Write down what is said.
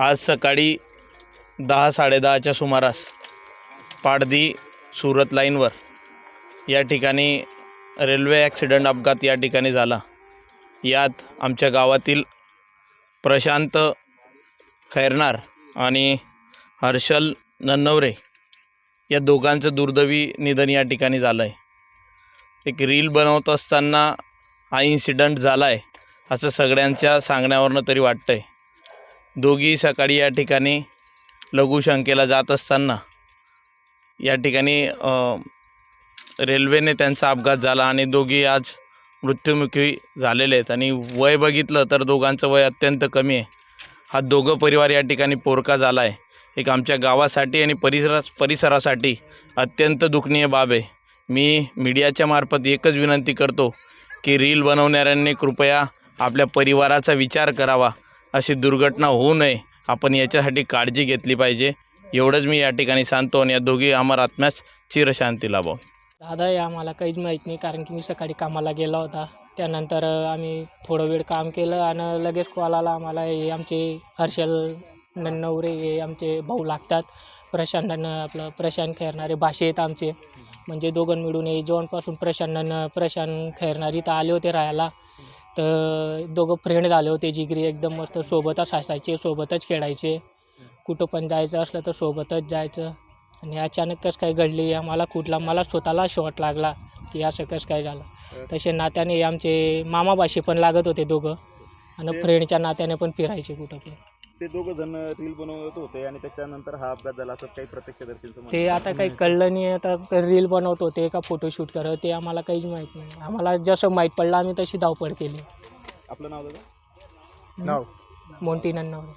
आज सकाळी दहा साडेदहाच्या सुमारास पाडदी सुरत लाईनवर या ठिकाणी रेल्वे ॲक्सिडंट अपघात या ठिकाणी झाला. यात आमच्या गावातील प्रशांत खैरनार आणि हर्षल नन्नवरे या दोघांचं दुर्दैवी निधन या ठिकाणी झालं आहे एक रील बनवत असताना हा इन्सिडंट झाला आहे असं सगळ्यांच्या सांगण्यावरनं तरी वाटतं आहे दोघी सकाळी या ठिकाणी लघुशंकेला जात असताना या ठिकाणी रेल्वेने त्यांचा अपघात झाला आणि दोघी आज मृत्युमुखी झालेले आहेत. आणि वय बघितलं तर दोघांचं वय अत्यंत कमी आहे. हा दोघं परिवार या ठिकाणी पोरका झाला आहे. एक आमच्या गावासाठी आणि परिसरा परिसरासाठी अत्यंत दुखनीय बाब आहे. मी मीडियाच्या मार्फत एकच विनंती करतो की रील बनवणाऱ्यांनी कृपया आपल्या परिवाराचा विचार करावा. अशी दुर्घटना होऊ नये. आपण याच्यासाठी काळजी घेतली पाहिजे. एवढंच मी या ठिकाणी सांगतो आणि या दोघी अमर आत्म्यास चिरशांती लाभावं दादा हे आम्हाला काहीच माहीत नाही कारण की मी सकाळी कामाला गेला होता. त्यानंतर आम्ही थोडं वेळ काम केलं आणि लगेच कॉल आला आम्हाला हे आमचे हर्षल नन्नवरे हे आमचे भाऊ लागतात. प्रशांत आपलं प्रशांत खेळणारे भाषे आहेत आमचे. म्हणजे दोघं मिळून हे जेवणपासून प्रशांत प्रशांत खेळणारी तर आले होते राहायला. तर दोघं फ्रेंड झाले होते जिगरी एकदम मस्त सोबतच असायचे सोबतच खेळायचे. कुठं पण जायचं असलं तर सोबतच जायचं. आणि अचानक कसं काय घडली आम्हाला कुठला मला स्वतःला शॉट लागला की असं कसं काय झालं. तसे नात्याने आमचे मामाभाषी पण लागत होते दोघं. आणि फ्रेंडच्या नात्याने पण फिरायचे कुठं पण. ते दोघं जण रील बनवत होते आणि त्याच्यानंतर हा अपघात झाला असं काही प्रत्यक्षदर्शींचं म्हणणं ते आता काही कळलं नाही आता रील बनवत होते का फोटोशूट करत ते आम्हाला काहीच माहीत नाही. आम्हाला जसं माहीत पडलं आम्ही तशी धावपळ केली. आपलं नाव दादा? नाव? मोंटी नन्नावर.